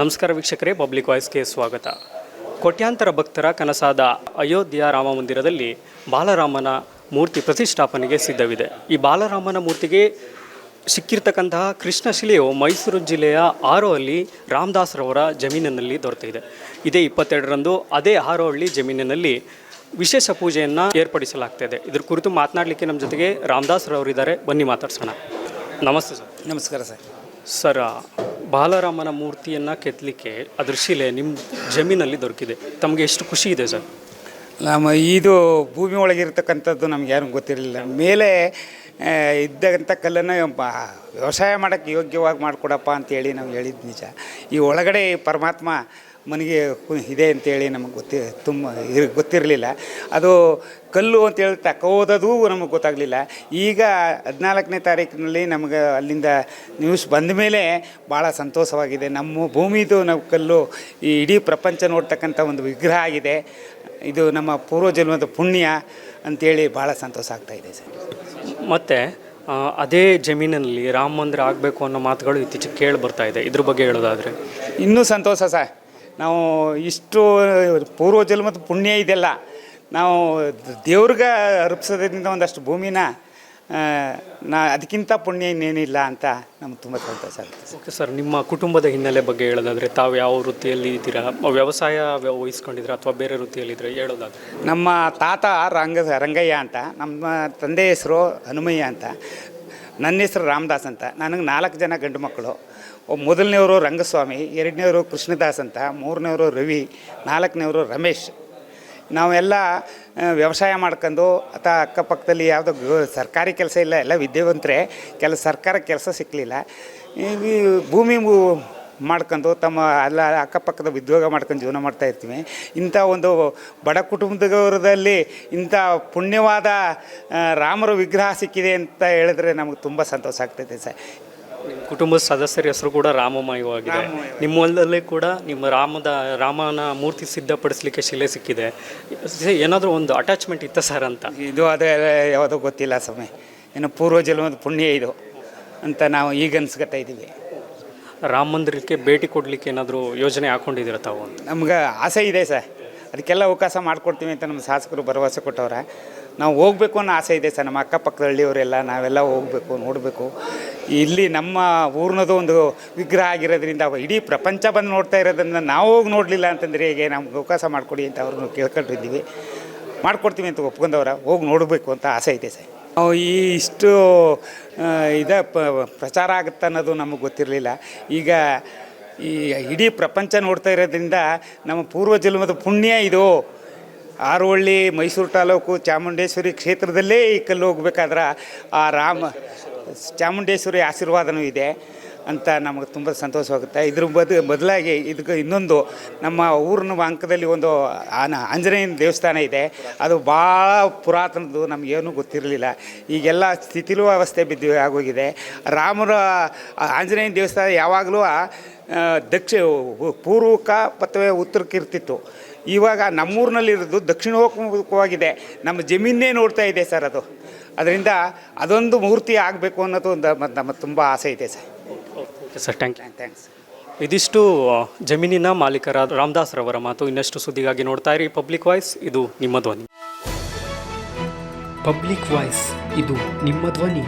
ನಮಸ್ಕಾರ ವೀಕ್ಷಕರೇ ಪಬ್ಲಿಕ್ ವಾಯ್ಸ್ಗೆ ಸ್ವಾಗತ. ಕೋಟ್ಯಾಂತರ ಭಕ್ತರ ಕನಸಾದ ಅಯೋಧ್ಯೆ ರಾಮ ಮಂದಿರದಲ್ಲಿ ಬಾಲರಾಮನ ಮೂರ್ತಿ ಪ್ರತಿಷ್ಠಾಪನೆಗೆ ಸಿದ್ಧವಿದೆ. ಈ ಬಾಲರಾಮನ ಮೂರ್ತಿಗೆ ಸಿಕ್ಕಿರ್ತಕ್ಕಂತಹ ಕೃಷ್ಣಶಿಲೆಯು ಮೈಸೂರು ಜಿಲ್ಲೆಯ ಆರೋಹಳ್ಳಿ ರಾಮದಾಸ್ರವರ ಜಮೀನಿನಲ್ಲಿ ದೊರೆತಿದೆ. ಇದೇ ಇಪ್ಪತ್ತೆರಡರಂದು ಅದೇ ಆರೋಹಳ್ಳಿ ಜಮೀನಿನಲ್ಲಿ ವಿಶೇಷ ಪೂಜೆಯನ್ನು ಏರ್ಪಡಿಸಲಾಗ್ತಾಯಿದೆ ಇದ್ರ ಕುರಿತು ಮಾತನಾಡಲಿಕ್ಕೆ ನಮ್ಮ ಜೊತೆಗೆ ರಾಮದಾಸ್ರವರಿದ್ದಾರೆ. ಬನ್ನಿ ಮಾತಾಡ್ಸೋಣ. ನಮಸ್ತೆ ಸರ್. ನಮಸ್ಕಾರ ಸರ್. ಸರ್ ಬಾಲರಾಮನ ಮೂರ್ತಿಯನ್ನು ಕೆತ್ತಲಿಕ್ಕೆ ಅದ್ರ ಶಿಲೆ ನಿಮ್ಮ ಜಮೀನಲ್ಲಿ ದೊರಕಿದೆ. ತಮಗೆ ಎಷ್ಟು ಖುಷಿ ಇದೆ ಸರ್? ನಮ್ಮ ಇದು ಭೂಮಿ ಒಳಗಿರ್ತಕ್ಕಂಥದ್ದು ನಮ್ಗೆ ಯಾರು ಗೊತ್ತಿರಲಿಲ್ಲ. ಮೇಲೆ ಇದ್ದಂಥ ಕಲ್ಲನ್ನು ವ್ಯವಸಾಯ ಮಾಡೋಕ್ಕೆ ಯೋಗ್ಯವಾಗಿ ಮಾಡಿಕೊಡಪ್ಪ ಅಂತೇಳಿ ನಾವು ಹೇಳಿದ್ದು ನಿಜ. ಈ ಒಳಗಡೆ ಪರಮಾತ್ಮ ಮನೆಗೆ ಇದೆ ಅಂತೇಳಿ ನಮಗೆ ಗೊತ್ತಿ ತುಂಬ ಇರ್- ಗೊತ್ತಿರಲಿಲ್ಲ. ಅದು ಕಲ್ಲು ಅಂತೇಳಿ ತಕೋದದು ನಮಗೆ ಗೊತ್ತಾಗಲಿಲ್ಲ. ಈಗ ಹದಿನಾಲ್ಕನೇ ತಾರೀಕಿನಲ್ಲಿ ನಮಗೆ ಅಲ್ಲಿಂದ ನ್ಯೂಸ್ ಬಂದ ಮೇಲೆ ಭಾಳ ಸಂತೋಷವಾಗಿದೆ. ನಮ್ಮ ಭೂಮಿದು ನಾವು ಕಲ್ಲು ಈ ಇಡೀ ಪ್ರಪಂಚ ನೋಡ್ತಕ್ಕಂಥ ಒಂದು ವಿಗ್ರಹ ಆಗಿದೆ. ಇದು ನಮ್ಮ ಪೂರ್ವಜನ್ಮದ ಪುಣ್ಯ ಅಂತೇಳಿ ಭಾಳ ಸಂತೋಷ ಆಗ್ತಾ ಇದೆ ಸರ್. ಮತ್ತು ಅದೇ ಜಮೀನಿನಲ್ಲಿ ರಾಮ ಮಂದಿರ ಆಗಬೇಕು ಅನ್ನೋ ಮಾತುಗಳು ಇತ್ತೀಚೆಗೆ ಕೇಳಿ ಬರ್ತಾ ಇದೆ. ಇದ್ರ ಬಗ್ಗೆ ಹೇಳೋದಾದರೆ. ಇನ್ನೂ ಸಂತೋಷ ಸರ್. ನಾವು ಇಷ್ಟು ಪೂರ್ವಜನ್ಮದ ಪುಣ್ಯ ಇದೆಲ್ಲ ನಾವು ದೇವ್ರಿಗೆ ಅರ್ಪಿಸೋದ್ರಿಂದ ಒಂದಷ್ಟು ಭೂಮಿನ ನಾ ಅದಕ್ಕಿಂತ ಪುಣ್ಯ ಇನ್ನೇನಿಲ್ಲ ಅಂತ ನಮ್ಗೆ ತುಂಬ ಸಂತೋಷ ಆಗುತ್ತೆ ಸರ್. ಓಕೆ ಸರ್ ನಿಮ್ಮ ಕುಟುಂಬದ ಹಿನ್ನೆಲೆ ಬಗ್ಗೆ ಹೇಳೋದಾದರೆ ತಾವು ಯಾವ ವೃತ್ತಿಯಲ್ಲಿ ಇದ್ದೀರಾ ವ್ಯವಸಾಯ ವ್ಯ- ವಹಿಸ್ಕೊಂಡಿದ್ದೀರಾ ಅಥವಾ ಬೇರೆ ವೃತ್ತಿಯಲ್ಲಿದ್ದೀರಾ ಹೇಳೋದಾದ್ರೆ? ನಮ್ಮ ತಾತ ರಂಗ ರಂಗಯ್ಯ ಅಂತ ನಮ್ಮ ತಂದೆ ಹೆಸರು ಹನುಮಯ್ಯ ಅಂತ. ನನ್ನ ಹೆಸರು ರಾಮದಾಸ್ ಅಂತ. ನನಗೆ ನಾಲ್ಕು ಜನ ಗಂಡು ಮಕ್ಕಳು. ಮೊದಲನೇವರು ರಂಗಸ್ವಾಮಿ, ಎರಡನೇವರು ಕೃಷ್ಣದಾಸ್ ಅಂತ, ಮೂರನೇವರು ರವಿ, ನಾಲ್ಕನೇವರು ರಮೇಶ್. ನಾವೆಲ್ಲ ವ್ಯವಸಾಯ ಮಾಡ್ಕೊಂಡು ಅಥವಾ ಅಕ್ಕಪಕ್ಕದಲ್ಲಿ ಯಾವುದೋ ಸರ್ಕಾರಿ ಕೆಲಸ ಇಲ್ಲ, ಎಲ್ಲ ವಿದ್ಯಾವಂತರೇ. ಕೆಲಸ ಸರ್ಕಾರ ಕೆಲಸ ಸಿಕ್ಕಲಿಲ್ಲ ಭೂಮಿ ಮಾಡ್ಕೊಂಡು ತಮ್ಮ ಅಲ್ಲ ಅಕ್ಕಪಕ್ಕದ ಉದ್ಯೋಗ ಮಾಡ್ಕೊಂಡು ಜೀವನ ಮಾಡ್ತಾ ಇರ್ತೀವಿ. ಇಂಥ ಒಂದು ಬಡ ಕುಟುಂಬದವರದಲ್ಲಿ ಇಂಥ ಪುಣ್ಯವಾದ ರಾಮರ ವಿಗ್ರಹ ಸಿಕ್ಕಿದೆ ಅಂತ ಹೇಳಿದ್ರೆ ನಮಗೆ ತುಂಬ ಸಂತೋಷ ಆಗ್ತೈತೆ ಸರ್. ನಿಮ್ಮ ಕುಟುಂಬದ ಸದಸ್ಯರ ಹೆಸರು ಕೂಡ ರಾಮಮಯವಾಗಿದೆ. ನಿಮ್ಮ ಹೊಲದಲ್ಲೇ ಕೂಡ ನಿಮ್ಮ ರಾಮದ ರಾಮನ ಮೂರ್ತಿ ಸಿದ್ಧಪಡಿಸಲಿಕ್ಕೆ ಶಿಲೆ ಸಿಕ್ಕಿದೆ. ಏನಾದರೂ ಒಂದು ಅಟ್ಯಾಚ್ಮೆಂಟ್ ಇತ್ತ ಸರ್ ಅಂತ? ಇದು ಅದೇ ಯಾವುದೋ ಗೊತ್ತಿಲ್ಲ ಸಮಯ ಇನ್ನು ಪೂರ್ವಜನ್ಮದ ಪುಣ್ಯ ಇದು ಅಂತ ನಾವು ಈಗ ಅನ್ಸ್ಕೊತಾ ಇದ್ದೀವಿ. ರಾಮ ಮಂದಿರಕ್ಕೆ ಭೇಟಿ ಕೊಡಲಿಕ್ಕೆ ಏನಾದರೂ ಯೋಜನೆ ಹಾಕೊಂಡಿದ್ದೀರಾ ತಾವು ಅಂತ? ನಮ್ಗೆ ಆಸೆ ಇದೆ ಸರ್. ಅದಕ್ಕೆಲ್ಲ ಅವಕಾಶ ಮಾಡಿಕೊಡ್ತೀವಿ ಅಂತ ನಮ್ಮ ಶಾಸಕರು ಭರವಸೆ ಕೊಟ್ಟವ್ರೆ. ನಾವು ಹೋಗಬೇಕು ಅನ್ನೋ ಆಸೆ ಇದೆ ಸರ್. ನಮ್ಮ ಅಕ್ಕಪಕ್ಕದ ಹಳ್ಳಿಯವರೆಲ್ಲ ನಾವೆಲ್ಲ ಹೋಗಬೇಕು, ನೋಡಬೇಕು. ಇಲ್ಲಿ ನಮ್ಮ ಊರಿನದು ಒಂದು ವಿಗ್ರಹ ಆಗಿರೋದ್ರಿಂದ ಇಡೀ ಪ್ರಪಂಚ ಬಂದು ನೋಡ್ತಾ ಇರೋದನ್ನ ನಾವು ಹೋಗಿ ನೋಡಲಿಲ್ಲ ಅಂತಂದರೆ ಹೇಗೆ? ನಮ್ಗೆ ಅವಕಾಶ ಮಾಡಿಕೊಡಿ ಅಂತ ಅವ್ರನ್ನ ಕೇಳ್ಕೊಂಡಿದ್ದೀವಿ. ಮಾಡ್ಕೊಡ್ತೀವಿ ಅಂತ ಒಪ್ಕೊಂಡವ್ರ. ಹೋಗಿ ನೋಡಬೇಕು ಅಂತ ಆಸೆ ಇದೆ ಸರ್. ಈ ಇಷ್ಟು ಇದ ಪ್ರಚಾರ ಆಗುತ್ತೆ ಅನ್ನೋದು ನಮಗೆ ಗೊತ್ತಿರಲಿಲ್ಲ. ಈಗ ಈ ಇಡೀ ಪ್ರಪಂಚ ನೋಡ್ತಾ ಇರೋದ್ರಿಂದ ನಮ್ಮ ಪೂರ್ವ ಜನ್ಮದ ಪುಣ್ಯ ಇದು. ಆರೋಳ್ಳಿ ಮೈಸೂರು ತಾಲೂಕು ಚಾಮುಂಡೇಶ್ವರಿ ಕ್ಷೇತ್ರದಲ್ಲೇ ಈ ಕಲ್ಲು ಹೋಗ್ಬೇಕಾದ್ರೆ ಆ ರಾಮ, ಚಾಮುಂಡೇಶ್ವರಿ ಆಶೀರ್ವಾದನೂ ಇದೆ. ಅಂತ ನಮಗೆ ತುಂಬ ಸಂತೋಷವಾಗುತ್ತೆ. ಇದ್ರ ಬದ, ಬದಲಾಗಿ ಇದಕ್ಕೆ ಇನ್ನೊಂದು ನಮ್ಮ ಊರಿನ ಅಂಕದಲ್ಲಿ ಒಂದು ಆಂಜನೇಯನ ದೇವಸ್ಥಾನ ಇದೆ. ಅದು ಭಾಳ ಪುರಾತನದ್ದು, ನಮಗೇನು ಗೊತ್ತಿರಲಿಲ್ಲ. ಈಗೆಲ್ಲ ಸ್ಥಿತಿಲೂ ಅವಸ್ಥೆ ಬಿದ್ದು ಆಗೋಗಿದೆ. ರಾಮರ ಆಂಜನೇಯನ ದೇವಸ್ಥಾನ ಯಾವಾಗಲೂ ದಕ್ಷಿ ದಕ್ಷಿಣ ಪೂರ್ವಕ ಮತ್ತು ಉತ್ತರಕ್ಕೆ ಇರ್ತಿತ್ತು. ಇವಾಗ ನಮ್ಮೂರಿನಲ್ಲಿರೋದು ದಕ್ಷಿಣೋನ್ಮುಖವಾಗಿದೆ ನಮ್ಮ ಜಮೀನೇ ನೋಡ್ತಾ ಇದೆ ಸರ್ ಅದು. ಅದರಿಂದ ಅದೊಂದು ಮೂರ್ತಿ ಆಗಬೇಕು ಅನ್ನೋದು ಒಂದು ನಮ್ಮ- ತುಂಬ ಆಸೆ ಇದೆ sir. Sir thank you thanks ಇದಿಷ್ಟು ಜಮೀನಿನ ಮಾಲೀಕರಾದ ರಾಮದಾಸ್ ರವರ ಮಾತು ಇನ್ನಷ್ಟು ಸುದ್ದಿಗಾಗಿ ನೋಡ್ತಾ ಇರಿ. ಪಬ್ಲಿಕ್ ವಾಯ್ಸ್ ಇದು ನಿಮ್ಮ ಧ್ವನಿ. ಪಬ್ಲಿಕ್ ವಾಯ್ಸ್ ಇದು ನಿಮ್ಮ ಧ್ವನಿ.